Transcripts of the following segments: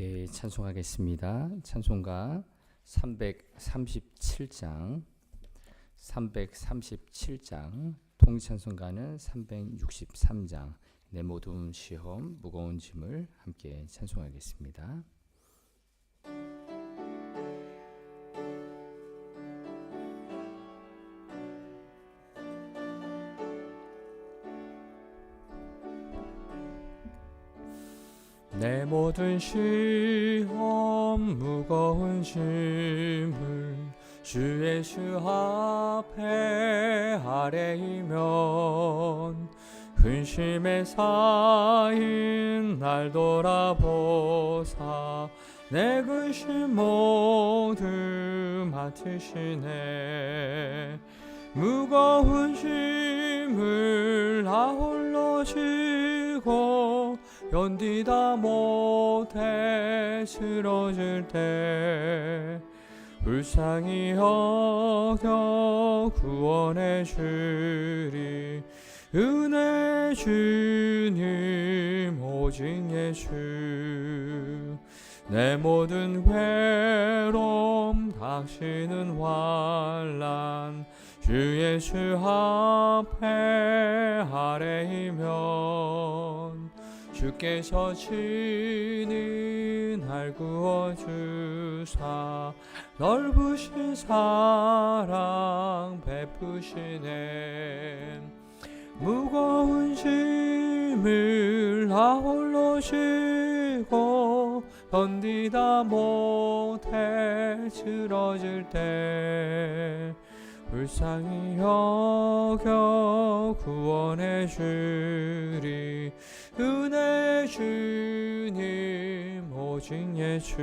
함께 찬송하겠습니다. 찬송가 337장 337장 통찬송가는 363장 내 모든 시험 무거운 짐을 함께 찬송하겠습니다. 모든 시험 무거운 짐을 주 예수 앞에 아래이면 근심에 쌓인 날 돌아보사 내 근심 모두 맡으시네. 무거운 짐을 나 홀로 지고 견디다 못해 쓰러질 때 불쌍히 여겨 구원해 주리. 은혜 주님 오직 예수. 내 모든 외로움 당신은 환란. 주 예수 앞에 아래이면 주께서 친히 날 구워주사. 넓으신 사랑 베푸시네. 무거운 짐을 나 홀로 지고 견디다 못해 쓰러질 때 불쌍히 여겨 구원해 주리 은혜 주님 오직 예수.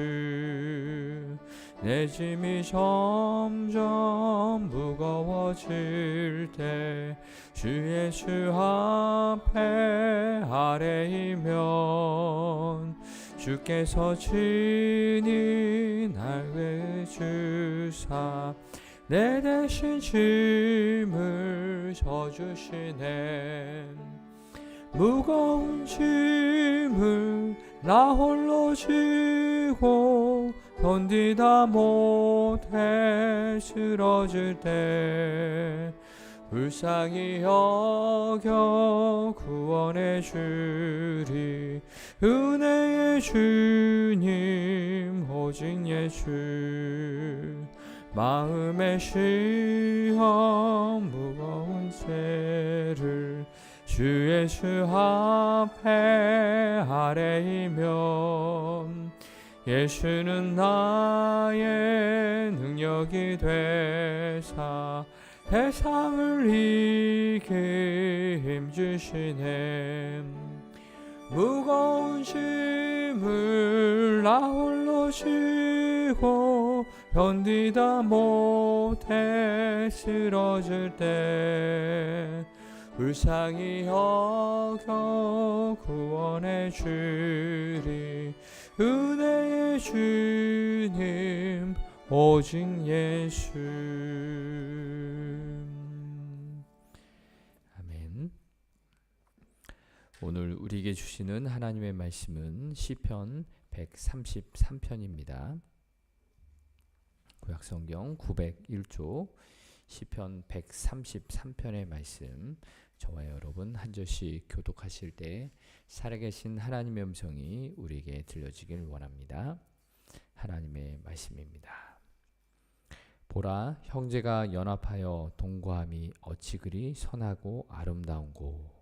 내 짐이 점점 무거워질 때 주 예수 앞에 아래이면 주께서 친히 날 외주사 내 대신 짐을 져주시네 무거운 짐을 나 홀로 지고 견디다 못해 쓰러질 때 불쌍히 여겨 구원해 주리 은혜의 주님 오직 예수. 마음의 시험 무거운 죄를 주 예수 앞에 아래이면 예수는 나의 능력이 되사 세상을 이기 힘주시네. 무거운 짐을 나 홀로 지고 견디다 못해 쓰러질 때 불쌍히 여겨 구원해 주리. 은혜의 주님 오직 예수. 아멘. 오늘 우리에게 주시는 하나님의 말씀은 시편 133편입니다. 구약성경 901조 시편 133편의 말씀 저와 여러분 한 절씩 교독하실 때 살아계신 하나님의 음성이 우리에게 들려지길 원합니다. 하나님의 말씀입니다. 보라 형제가 연합하여 동거함이 어찌 그리 선하고 아름다운고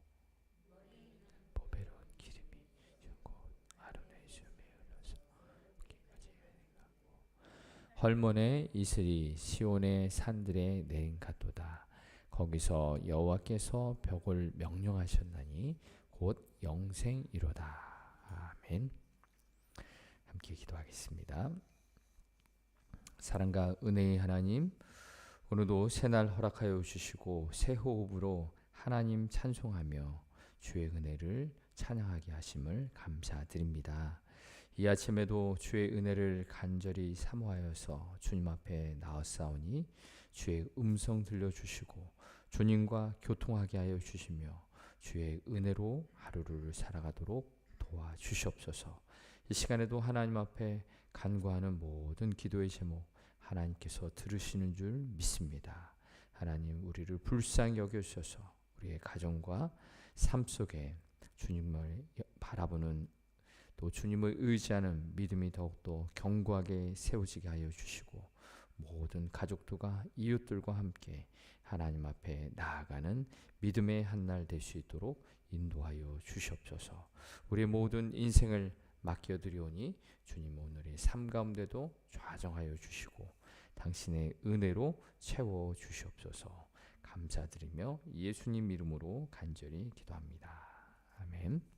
헐몬의 이슬이 시온의 산들에 내린 같도다. 거기서 여호와께서 벽을 명령하셨나니 곧 영생이로다. 아멘. 함께 기도하겠습니다. 사랑과 은혜의 하나님, 오늘도 새날 허락하여 주시고 새 호흡으로 하나님 찬송하며 주의 은혜를 찬양하게 하심을 감사드립니다. 이 아침에도 주의 은혜를 간절히 사모하여서 주님 앞에 나왔사오니 주의 음성 들려주시고 주님과 교통하게 하여 주시며 주의 은혜로 하루를 살아가도록 도와주시옵소서 이 시간에도 하나님 앞에 간구하는 모든 기도의 제목 하나님께서 들으시는 줄 믿습니다. 하나님 우리를 불쌍히 여겨 주셔서 우리의 가정과 삶 속에 주님을 바라보는 또 주님을 의지하는 믿음이 더욱더 견고하게 세워지게 하여 주시고 모든 가족들과 이웃들과 함께 하나님 앞에 나아가는 믿음의 한 날 될 수 있도록 인도하여 주시옵소서. 우리 모든 인생을 맡겨 드리오니 주님 오늘의 삶 가운데도 좌정하여 주시고 당신의 은혜로 채워 주시옵소서. 감사드리며 예수님 이름으로 간절히 기도합니다. 아멘.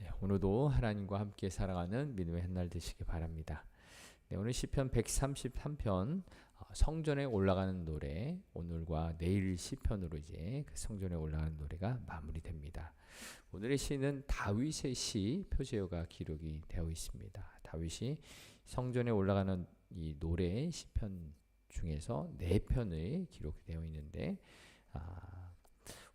네, 오늘도 하나님과 함께 살아가는 믿음의 한날 되시기 바랍니다. 네, 오늘 시편 133편 어, 성전에 올라가는 노래 오늘과 내일 시편으로 이제 그 성전에 올라가는 노래가 마무리됩니다. 오늘의 시는 다윗의 시 표제어가 기록이 되어 있습니다. 다윗이 성전에 올라가는 이 노래 시편 중에서 네 편의 기록이 되어 있는데 아,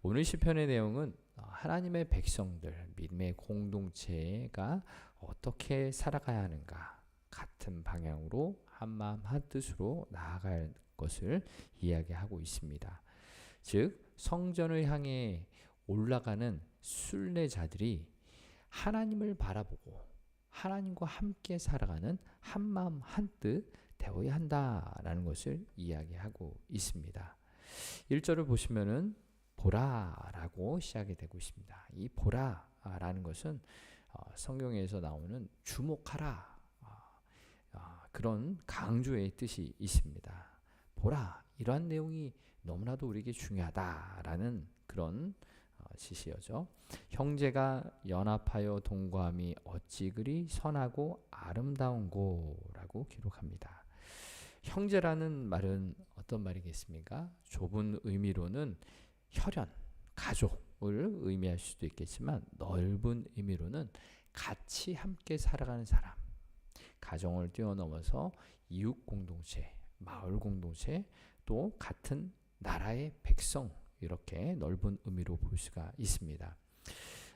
오늘 시편의 내용은 하나님의 백성들 믿음의 공동체가 어떻게 살아가야 하는가 같은 방향으로 한 마음 한 뜻으로 나아갈 것을 이야기하고 있습니다. 즉 성전을 향해 올라가는 순례자들이 하나님을 바라보고 하나님과 함께 살아가는 한 마음 한뜻 되어야 한다라는 것을 이야기하고 있습니다. 1절을 보시면은 보라라고 시작이 되고 있습니다. 이 보라라는 것은 어, 성경에서 나오는 주목하라 어, 그런 강조의 뜻이 있습니다. 보라 이러한 내용이 너무나도 우리에게 중요하다라는 그런 지시어죠. 형제가 연합하여 동거함이 어찌 그리 선하고 아름다운고라고 기록합니다. 형제라는 말은 어떤 말이겠습니까? 좁은 의미로는 혈연, 가족을 의미할 수도 있겠지만 넓은 의미로는 같이 함께 살아가는 사람, 가정을 뛰어넘어서 이웃 공동체, 마을 공동체, 또 같은 나라의 백성 이렇게 넓은 의미로 볼 수가 있습니다.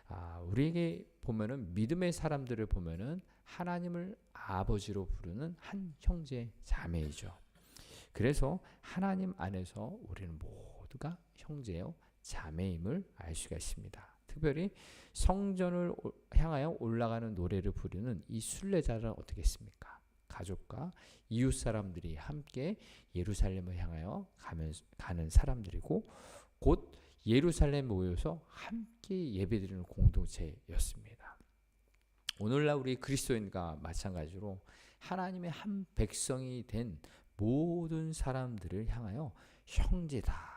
아, 우리에게 보면은 믿음의 사람들을 보면은 하나님을 아버지로 부르는 한 형제 자매이죠. 그래서 하나님 안에서 우리는 모 두가 형제요 자매임을 알 수가 있습니다. 특별히 성전을 향하여 올라가는 노래를 부르는 이 순례자는 어떻게 했습니까? 가족과 이웃 사람들이 함께 예루살렘을 향하여 가면, 가는 사람들이고 곧 예루살렘 모여서 함께 예배드리는 공동체였습니다. 오늘날 우리 그리스도인과 마찬가지로 하나님의 한 백성이 된 모든 사람들을 향하여 형제다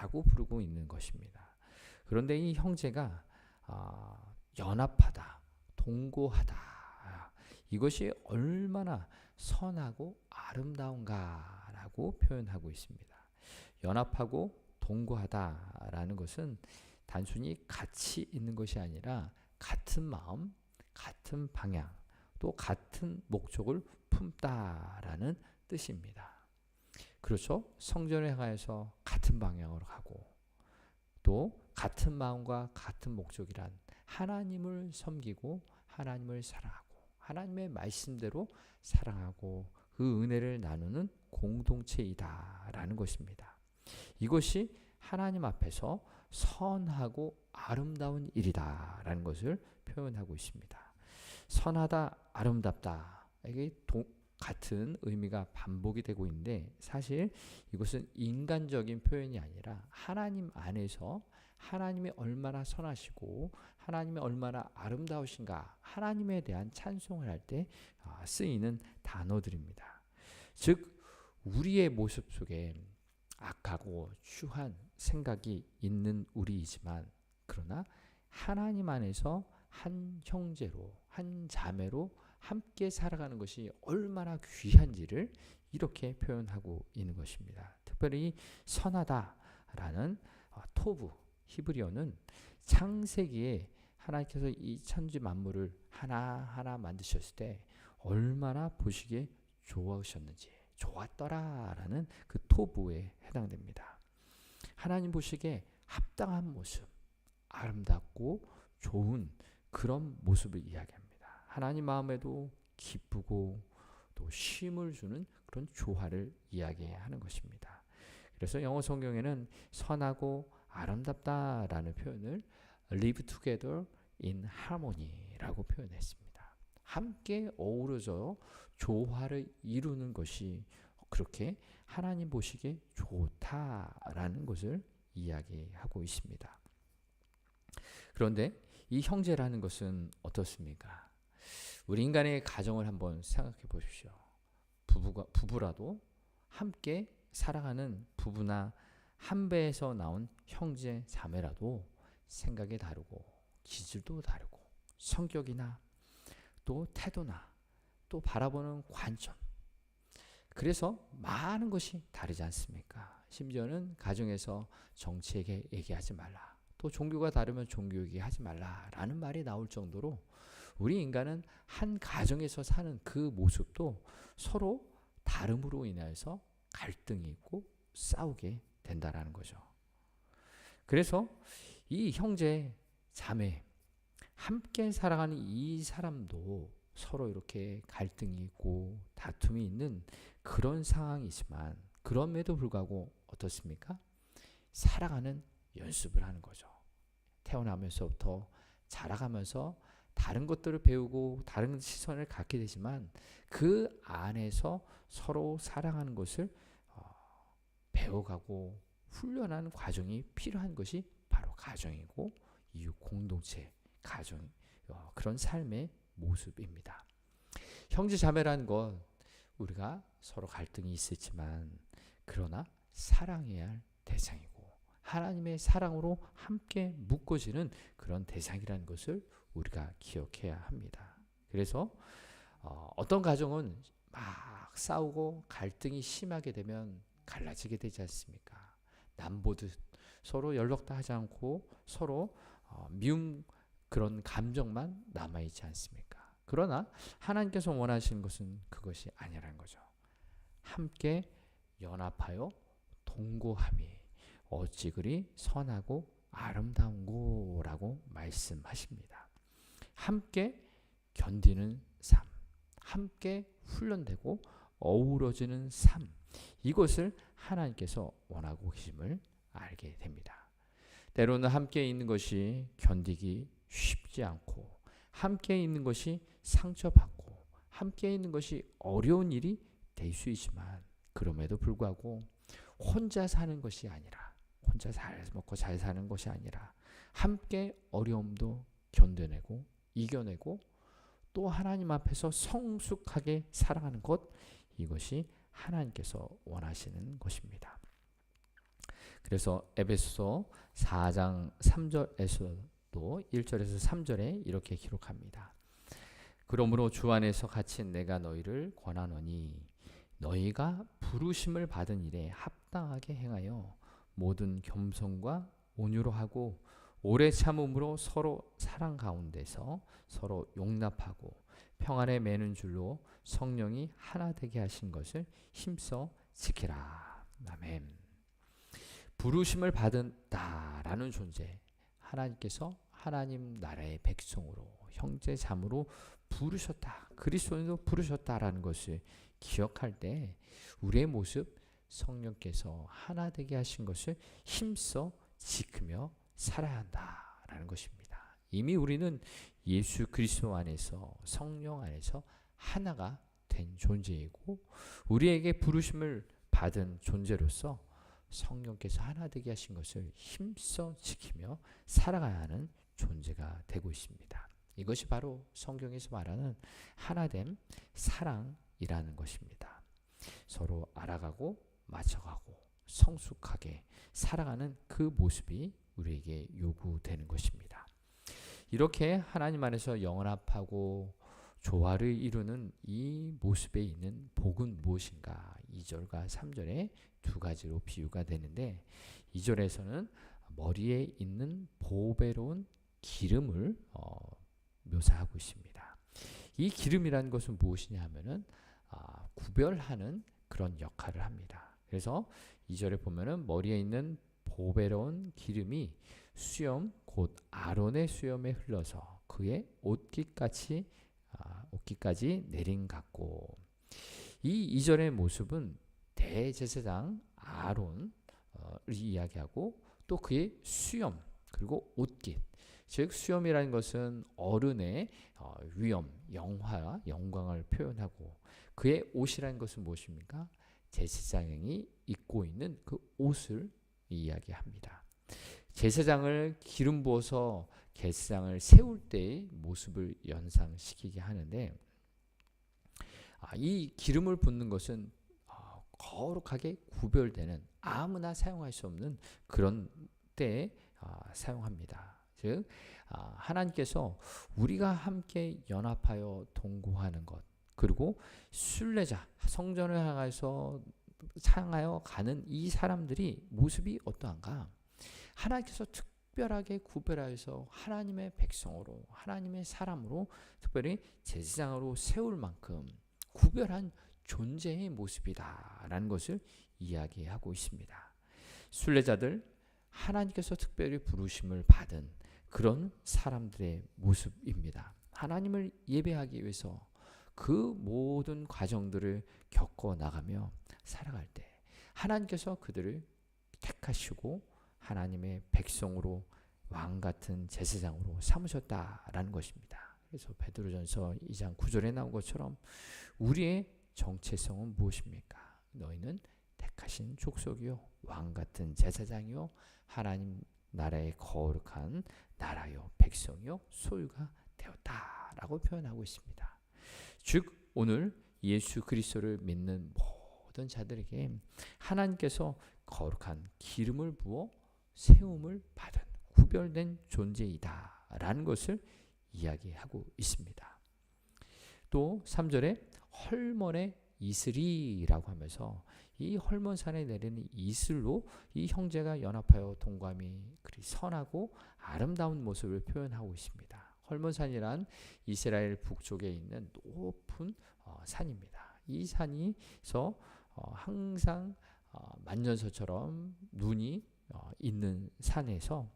라고 부르고 있는 것입니다. 그런데 이 형제가 어, 연합하다, 동고하다 이것이 얼마나 선하고 아름다운가라고 표현하고 있습니다. 연합하고 동거하다라는 것은 단순히 같이 있는 것이 아니라 같은 마음, 같은 방향, 또 같은 목적을 품다라는 뜻입니다. 그렇죠? 성전을 향해서 같은 방향으로 가고 또 같은 마음과 같은 목적이란 하나님을 섬기고 하나님을 사랑하고 하나님의 말씀대로 사랑하고 그 은혜를 나누는 공동체이다라는 것입니다. 이것이 하나님 앞에서 선하고 아름다운 일이다라는 것을 표현하고 있습니다. 선하다, 아름답다. 이게 도, 같은 의미가 반복이 되고 있는데 사실 이것은 인간적인 표현이 아니라 하나님 안에서 하나님이 얼마나 선하시고 하나님이 얼마나 아름다우신가 하나님에 대한 찬송을 할때 아, 쓰이는 단어들입니다. 즉 우리의 모습 속에 악하고 추한 생각이 있는 우리이지만 그러나 하나님 안에서 한 형제로 한 자매로 함께 살아가는 것이 얼마나 귀한지를 이렇게 표현하고 있는 것입니다. 특별히 선하다라는 어, 토부 히브리어는 창세기에 하나님께서 이 천지 만물을 하나하나 만드셨을 때 얼마나 보시기에 좋아하셨는지 좋았더라라는 그 토부에 해당됩니다. 하나님 보시기에 합당한 모습, 아름답고 좋은 그런 모습을 이야기합니다. 하나님 마음에도 기쁘고 또 쉼을 주는 그런 조화를 이야기하는 것입니다. 그래서 영어 성경에는 선하고 아름답다라는 표현을 live together in harmony라고 표현했습니다. 함께 어우러져 조화를 이루는 것이 그렇게 하나님 보시기에 좋다라는 것을 이야기하고 있습니다. 그런데 이 형제라는 것은 어떻습니까? 우리 인간의 가정을 한번 생각해 보십시오. 부부가 부부라도 함께 사랑하는 부부나 한 배에서 나온 형제 자매라도 생각이 다르고 기질도 다르고 성격이나 또 태도나 또 바라보는 관점 그래서 많은 것이 다르지 않습니까? 심지어는 가정에서 정치에게 얘기하지 말라. 또 종교가 다르면 종교 얘기하지 말라라는 말이 나올 정도로 우리 인간은 한 가정에서 사는 그 모습도 서로 다름으로 인해서 갈등이 있고 싸우게 된다라는 거죠. 그래서 이 형제 자매 함께 살아가는 이 사람도 서로 이렇게 갈등이 있고 다툼이 있는 그런 상황이지만 그럼에도 불구하고 어떻습니까? 살아가는 연습을 하는 거죠. 태어나면서부터 자라가면서 다른 것들을 배우고 다른 시선을 갖게 되지만 그 안에서 서로 사랑하는 것을 어, 배워가고 훈련하는 과정이 필요한 것이 바로 가정이고 이웃 공동체 가정 어, 그런 삶의 모습입니다. 형제 자매라는 것 우리가 서로 갈등이 있었지만 그러나 사랑해야 할 대상이고 하나님의 사랑으로 함께 묶어지는 그런 대상이라는 것을 우리가 기억해야 합니다. 그래서 어, 어떤 가정은 막 싸우고 갈등이 심하게 되면 갈라지게 되지 않습니까? 남보듯 서로 연락도 하지 않고 서로 어, 미움 그런 감정만 남아 있지 않습니까? 그러나 하나님께서 원하시는 것은 그것이 아니라는 거죠. 함께 연합하여 동거함이 어찌 그리 선하고 아름다운고라고 말씀하십니다. 함께 견디는 삶, 함께 훈련되고 어우러지는 삶, 이것을 하나님께서 원하고 계심을 알게 됩니다. 때로는 함께 있는 것이 견디기 쉽지 않고, 함께 있는 것이 상처받고, 함께 있는 것이 어려운 일이 될 수 있지만, 그럼에도 불구하고 혼자 사는 것이 아니라, 혼자 잘 먹고 잘 사는 것이 아니라, 함께 어려움도 견뎌내고, 이겨내고, 또 하나님 앞에서 성숙하게 살아가는 것, 이것이 하나님께서 원하시는 것입니다. 그래서 에베소 4장 3절에서도 1절에서 3절에 이렇게 기록합니다. 그러므로 주 안에서 갇힌 내가 너희를 권하노니 너희가 부르심을 받은 일에 합당하게 행하여 모든 겸손과 온유로 하고 오래 참음으로 서로 사랑 가운데서 서로 용납하고 평안에 매는 줄로 성령이 하나 되게 하신 것을 힘써 지키라. 아멘. 부르심을 받은다라는 존재. 하나님께서 하나님 나라의 백성으로 형제 자매로 부르셨다. 그리스도인도 부르셨다라는 것을 기억할 때 우리의 모습 성령께서 하나 되게 하신 것을 힘써 지키며 살아야 한다라는 것입니다. 이미 우리는 예수 그리스도 안에서 성령 안에서 하나가 된 존재이고 우리에게 부르심을 받은 존재로서 성령께서 하나 되게 하신 것을 힘써 지키며 살아가야 하는 존재가 되고 있습니다. 이것이 바로 성경에서 말하는 하나됨 사랑이라는 것입니다. 서로 알아가고 맞춰가고 성숙하게 살아가는 그 모습이 우리에게 요구되는 것입니다. 이렇게 하나님 안에서 영원합하고 조화를 이루는 이 모습에 있는 복은 무엇인가? 2절과 3절에 두 가지로 비유가 되는데 2절에서는 머리에 있는 보배로운 기름을 어, 묘사하고 있습니다. 이 기름이라는 것은 무엇이냐 하면은 아, 구별하는 그런 역할을 합니다. 그래서 2절에 보면은 머리에 있는 보배로운 기름이 수염 곧 아론의 수염에 흘러서 그의 옷깃같이 아, 옷깃까지 내린 같고 이 이절의 모습은 대제사장 아론을 이야기하고 또 그의 수염 그리고 옷깃 즉 수염이라는 것은 어른의 어, 위엄, 영화, 영광을 표현하고 그의 옷이라는 것은 무엇입니까? 제사장이 입고 있는 그 옷을 이야기합니다. 제사장을 기름 부어서 제사장을 세울 때의 모습을 연상시키게 하는데 아, 이 기름을 붓는 것은 어, 거룩하게 구별되는 아무나 사용할 수 없는 그런 때에 어, 사용합니다. 즉 아, 하나님께서 우리가 함께 연합하여 동거하는 것 그리고 순례자 성전을 향해서 향하여 가는 이 사람들이 모습이 어떠한가? 하나님께서 특별하게 구별하여서 하나님의 백성으로 하나님의 사람으로 특별히 제사장으로 세울 만큼 구별한 존재의 모습이다라는 것을 이야기하고 있습니다. 순례자들 하나님께서 특별히 부르심을 받은 그런 사람들의 모습입니다. 하나님을 예배하기 위해서 그 모든 과정들을 겪어 나가며 살아갈 때 하나님께서 그들을 택하시고 하나님의 백성으로 왕 같은 제사장으로 삼으셨다라는 것입니다. 그래서 베드로전서 2장 9절에 나온 것처럼 우리의 정체성은 무엇입니까? 너희는 택하신 족속이요 왕 같은 제사장이요 하나님 나라의 거룩한 나라요 백성이요 소유가 되었다라고 표현하고 있습니다. 즉 오늘 예수 그리스도를 믿는 모든 자들에게 하나님께서 거룩한 기름을 부어 세움을 받은 구별된 존재이다라는 것을 이야기하고 있습니다. 또 3절에 헐몬의 이슬이라고 하면서 이 헐몬산에 내리는 이슬로 이 형제가 연합하여 동감이 그리 선하고 아름다운 모습을 표현하고 있습니다. 헐몬산이란 이스라엘 북쪽에 있는 높은 어, 산입니다. 이 산이서 어, 항상 어, 만년서처럼 눈이 어, 있는 산에서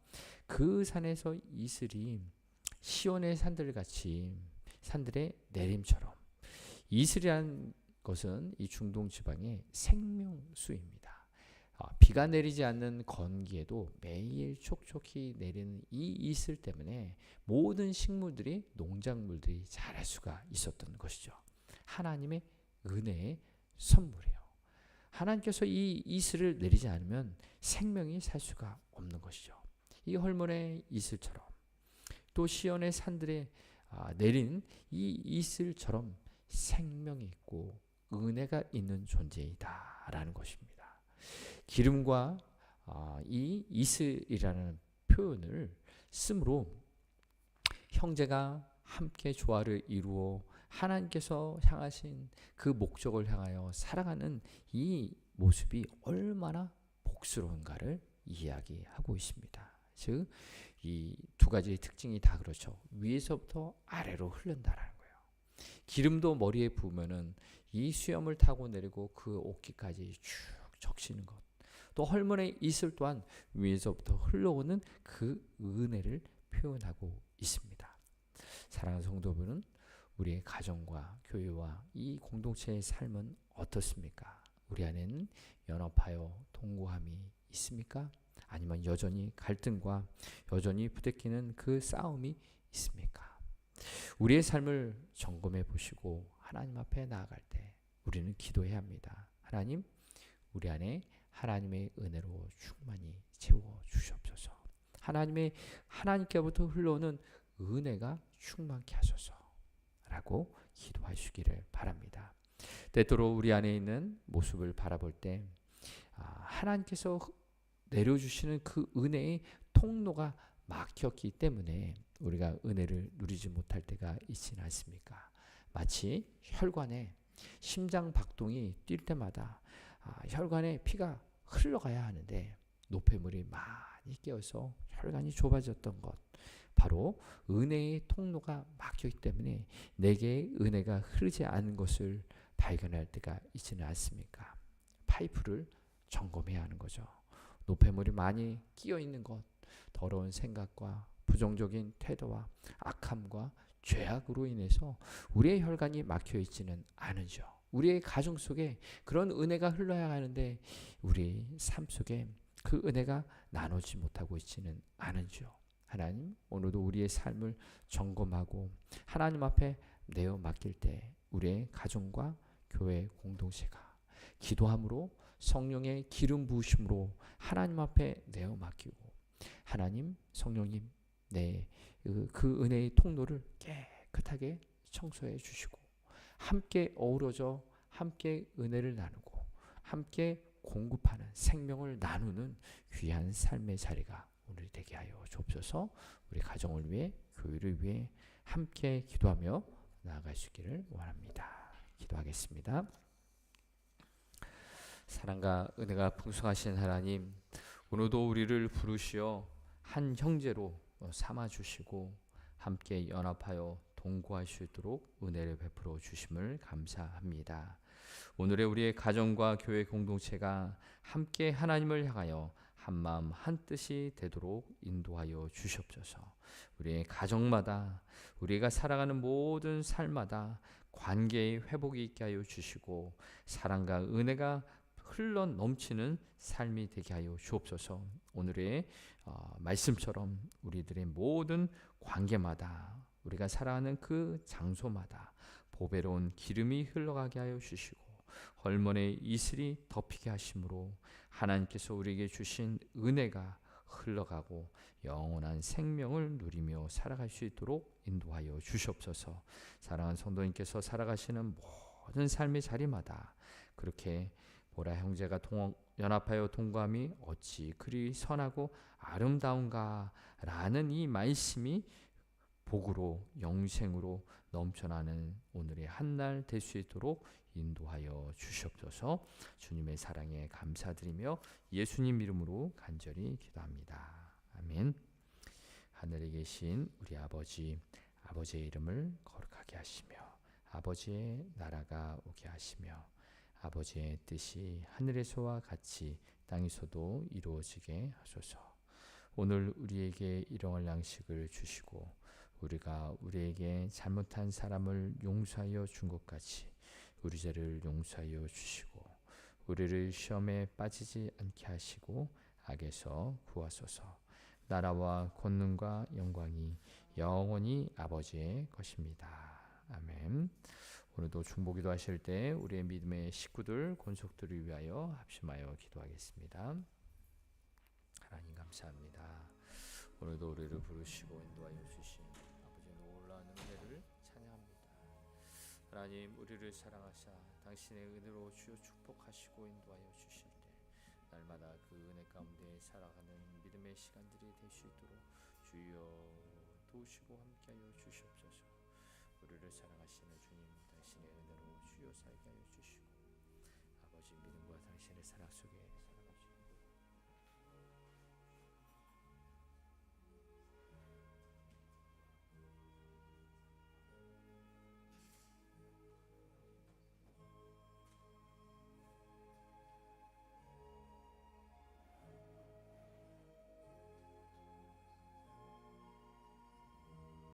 그 산에서 이슬이 시온의 산들 같이 산들의 내림처럼 이슬이란 것은 이 중동 지방의 생명수입니다. 어, 비가 내리지 않는 건기에도 매일 촉촉히 내리는 이 이슬 때문에 모든 식물들이 농작물들이 자랄 수가 있었던 것이죠. 하나님의 은혜의 선물이에요. 하나님께서 이 이슬을 내리지 않으면 생명이 살 수가 없는 것이죠. 이 헐몬의 이슬처럼 또 시온의 산들에 아, 내린 이 이슬처럼 생명이 있고 은혜가 있는 존재이다라는 것입니다. 기름과 아, 이 이슬이라는 표현을 쓰므로 형제가 함께 조화를 이루어 하나님께서 향하신 그 목적을 향하여 살아가는 이 모습이 얼마나 복스러운가를 이야기하고 있습니다. 즉, 이 두 가지의 특징이 다 그렇죠. 위에서부터 아래로 흐른다라는 거예요. 기름도 머리에 부으면은 이 수염을 타고 내리고 그 옷기까지 쭉 적시는 것. 또 헐몬의 이슬 또한 위에서부터 흘러오는 그 은혜를 표현하고 있습니다. 사랑하는 성도분은 우리의 가정과 교회와 이 공동체의 삶은 어떻습니까? 우리 안에는 연합하여 동거함이 있습니까? 아니면 여전히 갈등과 여전히 부대끼는 그 싸움이 있습니까? 우리의 삶을 점검해 보시고 하나님 앞에 나아갈 때 우리는 기도해야 합니다. 하나님, 우리 안에 하나님의 은혜로 충만히 채워 주시옵소서. 하나님의 하나님께부터 흘러오는 은혜가 충만케 하소서. 라고 기도하시기를 바랍니다. 때때로 우리 안에 있는 모습을 바라볼 때 아, 하나님께서 내려주시는 그 은혜의 통로가 막혔기 때문에 우리가 은혜를 누리지 못할 때가 있지 않습니까? 마치 혈관에 심장 박동이 뛸 때마다 아, 혈관에 피가 흘러가야 하는데 노폐물이 많이 끼어서 혈관이 좁아졌던 것 바로 은혜의 통로가 막혔기 때문에 내게 은혜가 흐르지 않은 것을 발견할 때가 있지는 않습니까? 파이프를 점검해야 하는 거죠. 노폐물이 많이 끼어 있는 것, 더러운 생각과 부정적인 태도와 악함과 죄악으로 인해서 우리의 혈관이 막혀 있지는 않으죠. 우리의 가정 속에 그런 은혜가 흘러야 하는데 우리 삶 속에 그 은혜가 나누지 못하고 있지는 않으죠. 하나님 오늘도 우리의 삶을 점검하고 하나님 앞에 내어 맡길 때 우리의 가정과 교회 공동체가 기도함으로 성령의 기름 부으심으로 하나님 앞에 내어 맡기고 하나님 성령님 내그 그 은혜의 통로를 깨끗하게 청소해 주시고 함께 어우러져 함께 은혜를 나누고 함께 공급하는 생명을 나누는 귀한 삶의 자리가 오늘 되게 하여 주옵소서. 우리 가정을 위해 교회를 위해 함께 기도하며 나아갈 수 있기를 원합니다. 기도하겠습니다. 사랑과 은혜가 풍성하신 하나님, 오늘도 우리를 부르시어 한 형제로 삼아 주시고 함께 연합하여 동거할 수 있도록 은혜를 베풀어 주심을 감사합니다. 오늘의 우리의 가정과 교회 공동체가 함께 하나님을 향하여 한 마음 한 뜻이 되도록 인도하여 주시옵소서. 우리의 가정마다 우리가 살아가는 모든 삶마다 관계의 회복이 있게 하여 주시고 사랑과 은혜가 흘러 넘치는 삶이 되게 하여 주옵소서. 오늘의 어, 말씀처럼 우리들의 모든 관계마다 우리가 살아가는 그 장소마다 보배로운 기름이 흘러가게 하여 주시고 헐몬의 이슬이 덮이게 하심으로 하나님께서 우리에게 주신 은혜가 흘러가고 영원한 생명을 누리며 살아갈 수 있도록 인도하여 주시옵소서. 사랑하는 성도님께서 살아가시는 모든 삶의 자리마다 그렇게 보라 형제가 동, 연합하여 동감이 어찌 그리 선하고 아름다운가라는 이 말씀이 복으로 영생으로 넘쳐나는 오늘의 한 날 될 수 있도록 인도하여 주시옵소서. 주님의 사랑에 감사드리며 예수님 이름으로 간절히 기도합니다. 아멘. 하늘에 계신 우리 아버지 아버지의 이름을 거룩하게 하시며 아버지의 나라가 오게 하시며 아버지의 뜻이 하늘에서와 같이 땅에서도 이루어지게 하소서. 오늘 우리에게 일용할 양식을 주시고 우리가 우리에게 잘못한 사람을 용서하여 준 것 같이 우리 죄를 용서하여 주시고 우리를 시험에 빠지지 않게 하시고 악에서 구하소서. 나라와 권능과 영광이 영원히 아버지의 것입니다. 아멘. 오늘도 중보기도 하실 때 우리의 믿음의 식구들 권속들을 위하여 합심하여 기도하겠습니다. 하나님 감사합니다. 오늘도 우리를 부르시고 인도하여 아 하나님 우리를 사랑하사 당신의 은혜로 주여 축복하시고 인도하여 주실 때 날마다 그 은혜 가운데 살아가는 믿음의 시간들이 될 수 있도록 주여 도우시고 함께하여 주시옵소서. 우리를 사랑하시는 주님 당신의 은혜로 주여 살게 하여 주시고 아버지 믿음과 당신의 사랑 속에